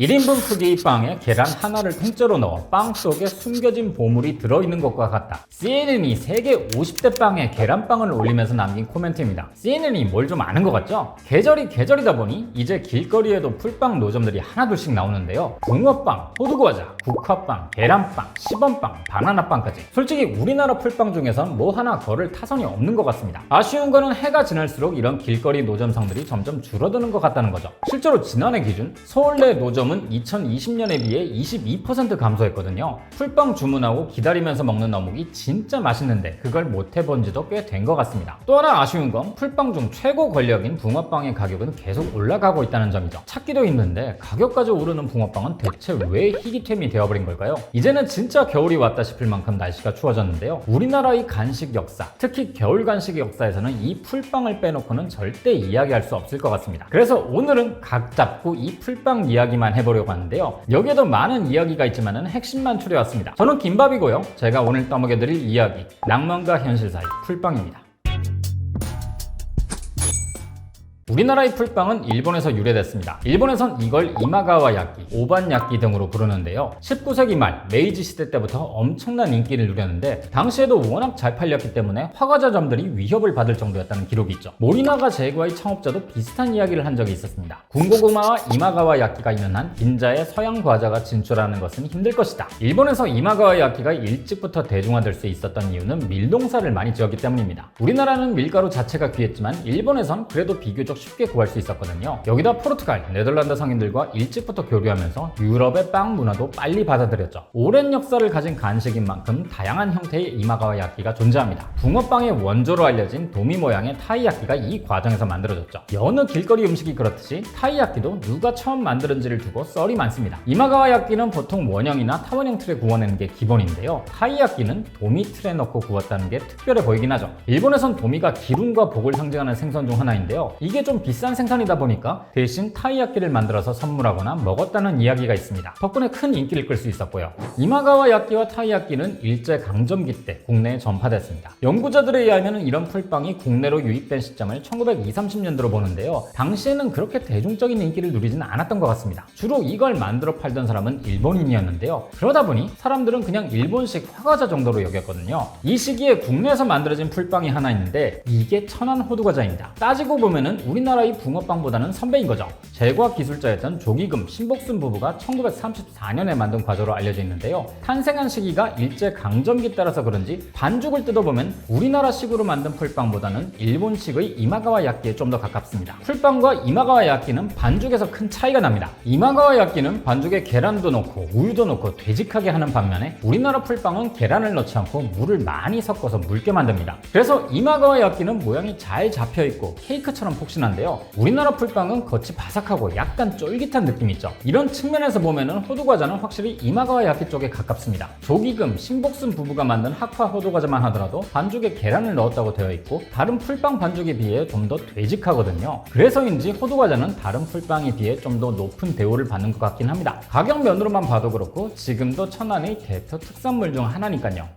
1인분 크기의 빵에 계란 하나를 통째로 넣어 빵 속에 숨겨진 보물이 들어있는 것과 같다. CNN이 세계 50대 빵에 계란빵을 올리면서 남긴 코멘트입니다. CNN이 뭘 좀 아는 것 같죠? 계절이 계절이다 보니 이제 길거리에도 풀빵 노점들이 하나둘씩 나오는데요. 붕어빵, 호두과자, 국화빵, 계란빵, 시범빵, 바나나빵까지. 솔직히 우리나라 풀빵 중에선 뭐 하나 걸을 타선이 없는 것 같습니다. 아쉬운 거는 해가 지날수록 이런 길거리 노점상들이 점점 줄어드는 것 같다는 거죠. 실제로 지난해 기준 서울 내 노점 은 2020년에 비해 22% 감소했거든요. 풀빵 주문하고 기다리면서 먹는 어묵이 진짜 맛있는데 그걸 못 해본 지도 꽤 된 것 같습니다. 또 하나 아쉬운 건 풀빵 중 최고 권력인 붕어빵의 가격은 계속 올라가고 있다는 점이죠. 찾기도 힘든데 가격까지 오르는 붕어빵은 대체 왜 희귀템이 되어버린 걸까요? 이제는 진짜 겨울이 왔다 싶을 만큼 날씨가 추워졌는데요. 우리나라의 간식 역사, 특히 겨울 간식 역사에서는 이 풀빵을 빼놓고는 절대 이야기할 수 없을 것 같습니다. 그래서 오늘은 각 잡고 이 풀빵 이야기만 해보려고 하는데요. 여기에도 많은 이야기가 있지만 핵심만 추려왔습니다. 저는 김밥이고요. 제가 오늘 떠먹여드릴 이야기, 낭만과 현실 사이 풀빵입니다. 우리나라의 풀빵은 일본에서 유래됐습니다. 일본에선 이걸 이마가와 야끼, 오반 야끼 등으로 부르는데요. 19세기 말 메이지 시대 때부터 엄청난 인기를 누렸는데 당시에도 워낙 잘 팔렸기 때문에 화과자점들이 위협을 받을 정도였다는 기록이 있죠. 모리나가 제과의 창업자도 비슷한 이야기를 한 적이 있었습니다. 군고구마와 이마가와 야끼가 있는 한 빈자에 서양 과자가 진출하는 것은 힘들 것이다. 일본에서 이마가와 야끼가 일찍부터 대중화될 수 있었던 이유는 밀농사를 많이 지었기 때문입니다. 우리나라는 밀가루 자체가 귀했지만 일본에선 그래도 비교적 쉽게 구할 수 있었거든요. 여기다 포르투갈, 네덜란드 상인들과 일찍부터 교류하면서 유럽의 빵 문화도 빨리 받아들였죠. 오랜 역사를 가진 간식인 만큼 다양한 형태의 이마가와 야끼가 존재합니다. 붕어빵의 원조로 알려진 도미 모양의 타이야끼가 이 과정에서 만들어졌죠. 여느 길거리 음식이 그렇듯이 타이야끼도 누가 처음 만들었는지를 두고 썰이 많습니다. 이마가와 야끼는 보통 원형이나 타원형 틀에 구워내는 게 기본인데요. 타이야끼는 도미 틀에 넣고 구웠다는 게 특별해 보이긴 하죠. 일본에선 도미가 기름과 복을 상징하는 생선 중 하나인데요. 이게 좀 비싼 생선이다 보니까 대신 타이야끼를 만들어서 선물하거나 먹었다는 이야기가 있습니다. 덕분에 큰 인기를 끌 수 있었고요. 이마가와 야끼와 타이야끼는 일제 강점기 때 국내에 전파됐습니다. 연구자들에 의하면 이런 풀빵이 국내로 유입된 시점을 1920, 30년대로 보는데요. 당시에는 그렇게 대중적인 인기를 누리지는 않았던 것 같습니다. 주로 이걸 만들어 팔던 사람은 일본인이었는데요. 그러다 보니 사람들은 그냥 일본식 화과자 정도로 여겼거든요. 이 시기에 국내에서 만들어진 풀빵이 하나 있는데 이게 천안 호두과자입니다. 따지고 보면은 우리나라의 붕어빵보다는 선배인 거죠. 제과 기술자였던 조기금, 신복순 부부가 1934년에 만든 과자로 알려져 있는데요. 탄생한 시기가 일제 강점기 따라서 그런지 반죽을 뜯어보면 우리나라식으로 만든 풀빵보다는 일본식의 이마가와 야끼에 좀 더 가깝습니다. 풀빵과 이마가와 야끼는 반죽에서 큰 차이가 납니다. 이마가와 야끼는 반죽에 계란도 넣고 우유도 넣고 되직하게 하는 반면에 우리나라 풀빵은 계란을 넣지 않고 물을 많이 섞어서 묽게 만듭니다. 그래서 이마가와 야끼는 모양이 잘 잡혀 있고 케이크처럼 폭신 한데요. 우리나라 풀빵은 겉이 바삭하고 약간 쫄깃한 느낌이 있죠. 이런 측면에서 보면은 호두과자는 확실히 이마가와 야끼 쪽에 가깝습니다. 조기금, 신복순 부부가 만든 학화 호두과자만 하더라도 반죽에 계란을 넣었다고 되어 있고 다른 풀빵 반죽에 비해 좀 더 되직하거든요. 그래서인지 호두과자는 다른 풀빵에 비해 좀 더 높은 대우를 받는 것 같긴 합니다. 가격 면으로만 봐도 그렇고 지금도 천안의 대표 특산물 중 하나니까요.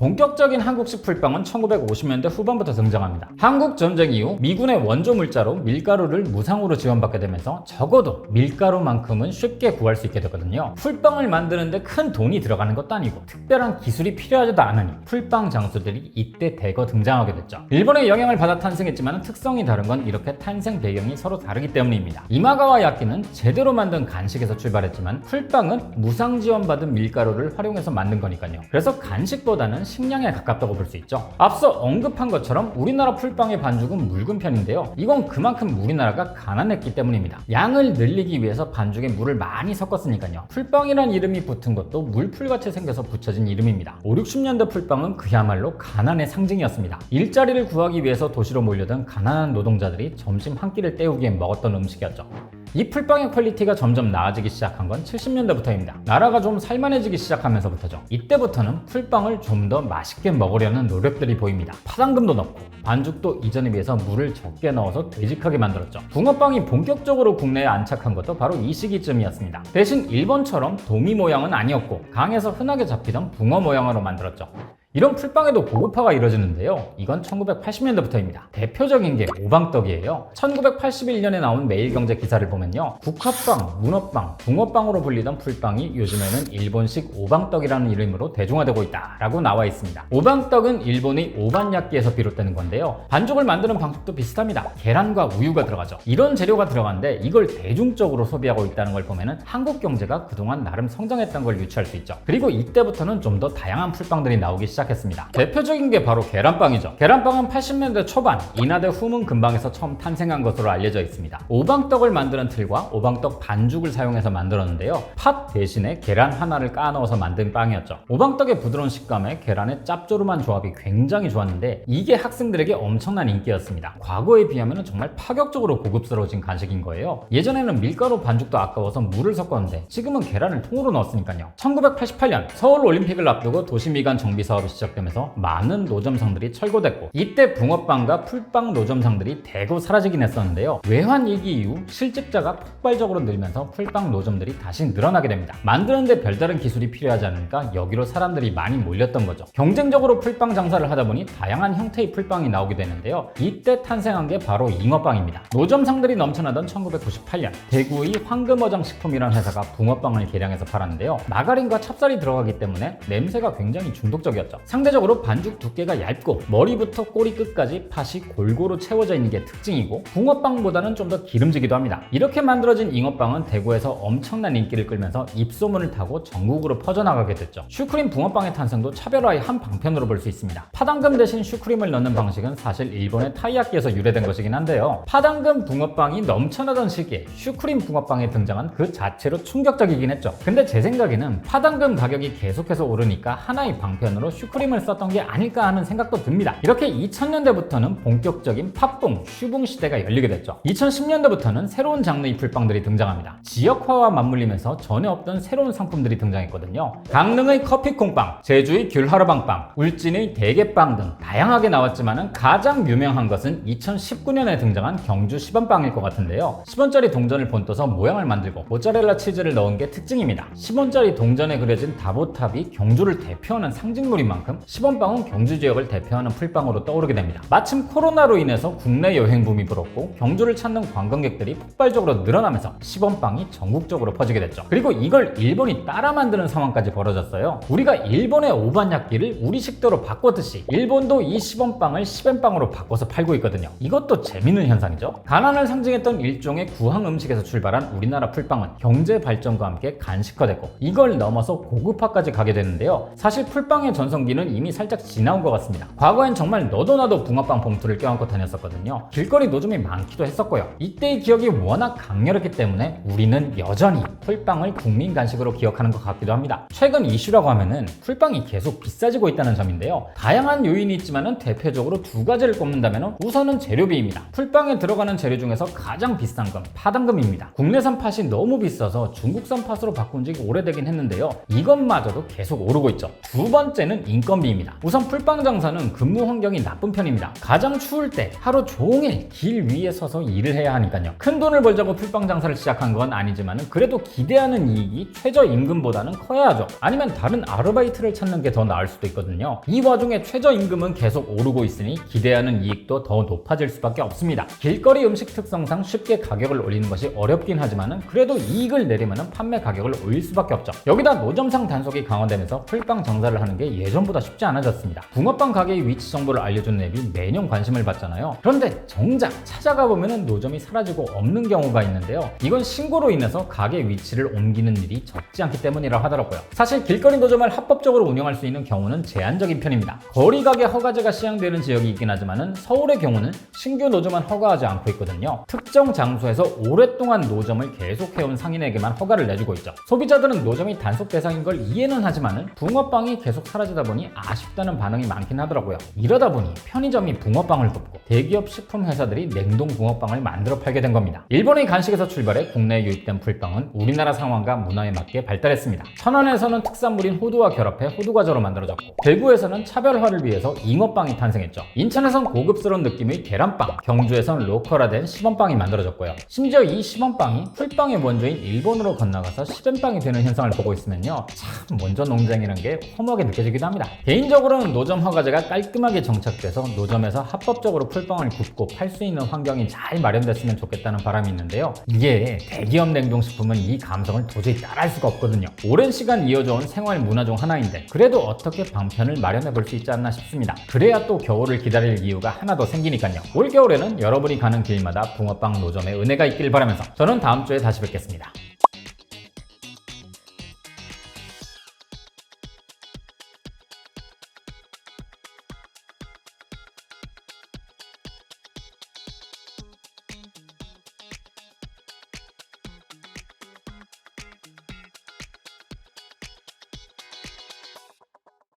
본격적인 한국식 풀빵은 1950년대 후반부터 등장합니다. 한국 전쟁 이후 미군의 원조 물자로 밀가루를 무상으로 지원받게 되면서 적어도 밀가루만큼은 쉽게 구할 수 있게 되거든요. 풀빵을 만드는데 큰 돈이 들어가는 것도 아니고 특별한 기술이 필요하지도 않으니 풀빵 장수들이 이때 대거 등장하게 됐죠. 일본의 영향을 받아 탄생했지만 특성이 다른 건 이렇게 탄생 배경이 서로 다르기 때문입니다. 이마가와 야끼는 제대로 만든 간식에서 출발했지만 풀빵은 무상 지원받은 밀가루를 활용해서 만든 거니까요. 그래서 간식보다는 식량에 가깝다고 볼 수 있죠. 앞서 언급한 것처럼 우리나라 풀빵의 반죽은 묽은 편인데요. 이건 그만큼 우리나라가 가난했기 때문입니다. 양을 늘리기 위해서 반죽에 물을 많이 섞었으니까요. 풀빵이란 이름이 붙은 것도 물풀같이 생겨서 붙여진 이름입니다. 5, 60년대 풀빵은 그야말로 가난의 상징이었습니다. 일자리를 구하기 위해서 도시로 몰려든 가난한 노동자들이 점심 한 끼를 때우기에 먹었던 음식이었죠. 이 풀빵의 퀄리티가 점점 나아지기 시작한 건 70년대부터입니다. 나라가 좀 살만해지기 시작하면서부터죠. 이때부터는 풀빵을 좀 더 맛있게 먹으려는 노력들이 보입니다. 파당금도 넣고 반죽도 이전에 비해서 물을 적게 넣어서 되직하게 만들었죠. 붕어빵이 본격적으로 국내에 안착한 것도 바로 이 시기쯤이었습니다. 대신 일본처럼 도미 모양은 아니었고 강에서 흔하게 잡히던 붕어 모양으로 만들었죠. 이런 풀빵에도 고급화가 이뤄지는데요. 이건 1980년대부터입니다. 대표적인 게 오방떡이에요. 1981년에 나온 매일경제 기사를 보면요. 국화빵, 문어빵, 붕어빵으로 불리던 풀빵이 요즘에는 일본식 오방떡이라는 이름으로 대중화되고 있다라고 나와 있습니다. 오방떡은 일본의 오반야끼에서 비롯되는 건데요. 반죽을 만드는 방식도 비슷합니다. 계란과 우유가 들어가죠. 이런 재료가 들어가는데 이걸 대중적으로 소비하고 있다는 걸 보면은 한국 경제가 그동안 나름 성장했던 걸 유추할 수 있죠. 그리고 이때부터는 좀 더 다양한 풀빵들이 나오기 시작했습니다. 대표적인 게 바로 계란빵이죠. 계란빵은 80년대 초반 인하대 후문 근방에서 처음 탄생한 것으로 알려져 있습니다. 오방떡을 만드는 틀과 오방떡 반죽을 사용해서 만들었는데요. 팥 대신에 계란 하나를 까 넣어서 만든 빵이었죠. 오방떡의 부드러운 식감에 계란의 짭조름한 조합이 굉장히 좋았는데 이게 학생들에게 엄청난 인기였습니다. 과거에 비하면 정말 파격적으로 고급스러워진 간식인 거예요. 예전에는 밀가루 반죽도 아까워서 물을 섞었는데 지금은 계란을 통으로 넣었으니까요. 1988년 서울 올림픽을 앞두고 도시미관 정비 사업이 시작되면서 많은 노점상들이 철거됐고 이때 붕어빵과 풀빵 노점상들이 대거 사라지긴 했었는데요. 외환위기 이후 실직자가 폭발적으로 늘면서 풀빵 노점들이 다시 늘어나게 됩니다. 만드는데 별다른 기술이 필요하지 않으니까 여기로 사람들이 많이 몰렸던 거죠. 경쟁적으로 풀빵 장사를 하다 보니 다양한 형태의 풀빵이 나오게 되는데요. 이때 탄생한 게 바로 잉어빵입니다. 노점상들이 넘쳐나던 1998년 대구의 황금어장 식품이라는 회사가 붕어빵을 개량해서 팔았는데요. 마가린과 찹쌀이 들어가기 때문에 냄새가 굉장히 중독적이었죠. 상대적으로 반죽 두께가 얇고 머리부터 꼬리 끝까지 팥이 골고루 채워져 있는 게 특징이고 붕어빵보다는 좀 더 기름지기도 합니다. 이렇게 만들어진 잉어빵은 대구에서 엄청난 인기를 끌면서 입소문을 타고 전국으로 퍼져나가게 됐죠. 슈크림 붕어빵의 탄생도 차별화의 한 방편으로 볼 수 있습니다. 파당금 대신 슈크림을 넣는 방식은 사실 일본의 타이야키에서 유래된 것이긴 한데요. 파당금 붕어빵이 넘쳐나던 시기에 슈크림 붕어빵에 등장한 그 자체로 충격적이긴 했죠. 근데 제 생각에는 파당금 가격이 계속해서 오르니까 하나의 방편으로 슈 크림을 썼던 게 아닐까 하는 생각도 듭니다. 이렇게 2000년대부터는 본격적인 팥붕, 슈붕 시대가 열리게 됐죠. 2010년대부터는 새로운 장르의 풀빵들이 등장합니다. 지역화와 맞물리면서 전에 없던 새로운 상품들이 등장했거든요. 강릉의 커피콩빵, 제주의 귤하루방빵, 울진의 대게빵 등 다양하게 나왔지만 가장 유명한 것은 2019년에 등장한 경주 10원빵일 것 같은데요. 10원짜리 동전을 본떠서 모양을 만들고 모짜렐라 치즈를 넣은 게 특징입니다. 10원짜리 동전에 그려진 다보탑이 경주를 대표하는 상징물인 만큼 10원빵은 경주 지역을 대표하는 풀빵으로 떠오르게 됩니다. 마침 코로나로 인해서 국내 여행 붐이 불었고 경주를 찾는 관광객들이 폭발적으로 늘어나면서 10원빵이 전국적으로 퍼지게 됐죠. 그리고 이걸 일본이 따라 만드는 상황까지 벌어졌어요. 우리가 일본의 오반야끼를 우리 식도로 바꿨듯이 일본도 이 10원빵을 10엔빵으로 바꿔서 팔고 있거든요. 이것도 재밌는 현상이죠. 가난을 상징했던 일종의 구황 음식에서 출발한 우리나라 풀빵은 경제 발전과 함께 간식화됐고 이걸 넘어서 고급화까지 가게 되는데요. 사실 풀빵의 전성기 는 이미 살짝 지나온 것 같습니다. 과거엔 정말 너도 나도 붕어빵 봉투를 껴안고 다녔었거든요. 길거리 노점이 많기도 했었고요. 이때의 기억이 워낙 강렬했기 때문에 우리는 여전히 풀빵을 국민 간식으로 기억하는 것 같기도 합니다. 최근 이슈라고 하면은 풀빵이 계속 비싸지고 있다는 점인데요. 다양한 요인이 있지만은 대표적으로 두 가지를 꼽는다면 우선은 재료비입니다. 풀빵에 들어가는 재료 중에서 가장 비싼 건 파당금입니다. 국내산 팥이 너무 비싸서 중국산 팥으로 바꾼 지 오래되긴 했는데요. 이것마저도 계속 오르고 있죠. 두 번째는 인건비입니다. 우선 풀빵 장사는 근무 환경이 나쁜 편입니다. 가장 추울 때 하루 종일 길 위에 서서 일을 해야 하니까요. 큰 돈을 벌자고 풀빵 장사를 시작한 건 아니지만 그래도 기대하는 이익이 최저임금보다는 커야 하죠. 아니면 다른 아르바이트를 찾는 게 더 나을 수도 있거든요. 이 와중에 최저임금은 계속 오르고 있으니 기대하는 이익도 더 높아질 수밖에 없습니다. 길거리 음식 특성상 쉽게 가격을 올리는 것이 어렵긴 하지만 그래도 이익을 내려면 판매 가격을 올릴 수밖에 없죠. 여기다 노점상 단속이 강화되면서 풀빵 장사를 하는 게 예전 보다 쉽지 않아졌습니다. 붕어빵 가게의 위치 정보를 알려주는 앱이 매년 관심을 받잖아요. 그런데 정작 찾아가 보면 노점이 사라지고 없는 경우가 있는데요. 이건 신고로 인해서 가게 위치를 옮기는 일이 적지 않기 때문이라 하더라고요. 사실 길거리 노점을 합법적으로 운영할 수 있는 경우는 제한적인 편입니다. 거리 가게 허가제가 시행되는 지역이 있긴 하지만 서울의 경우는 신규 노점만 허가하지 않고 있거든요. 특정 장소에서 오랫동안 노점을 계속해온 상인에게만 허가를 내주고 있죠. 소비자들은 노점이 단속 대상인 걸 이해는 하지만 붕어빵이 계속 사라지다 보니 아쉽다는 반응이 많긴 하더라고요. 이러다 보니 편의점이 붕어빵을 굽고 대기업 식품 회사들이 냉동 붕어빵을 만들어 팔게 된 겁니다. 일본의 간식에서 출발해 국내에 유입된 풀빵은 우리나라 상황과 문화에 맞게 발달했습니다. 천안에서는 특산물인 호두와 결합해 호두과자로 만들어졌고 대구에서는 차별화를 위해서 잉어빵이 탄생했죠. 인천에선 고급스러운 느낌의 계란빵, 경주에선 로컬화된 시범빵이 만들어졌고요. 심지어 이 시범빵이 풀빵의 원조인 일본으로 건너가서 시ben빵이 되는 현상을 보고 있으면요. 참 원조 농장이라는 게 허무하게 느껴지기도 합니다. 합니다. 개인적으로는 노점 허가제가 깔끔하게 정착돼서 노점에서 합법적으로 풀빵을 굽고 팔 수 있는 환경이 잘 마련됐으면 좋겠다는 바람이 있는데요. 이게 대기업 냉동식품은 이 감성을 도저히 따라할 수가 없거든요. 오랜 시간 이어져온 생활 문화 중 하나인데 그래도 어떻게 방편을 마련해 볼 수 있지 않나 싶습니다. 그래야 또 겨울을 기다릴 이유가 하나 더 생기니까요. 올 겨울에는 여러분이 가는 길마다 붕어빵 노점의 은혜가 있길 바라면서 저는 다음 주에 다시 뵙겠습니다.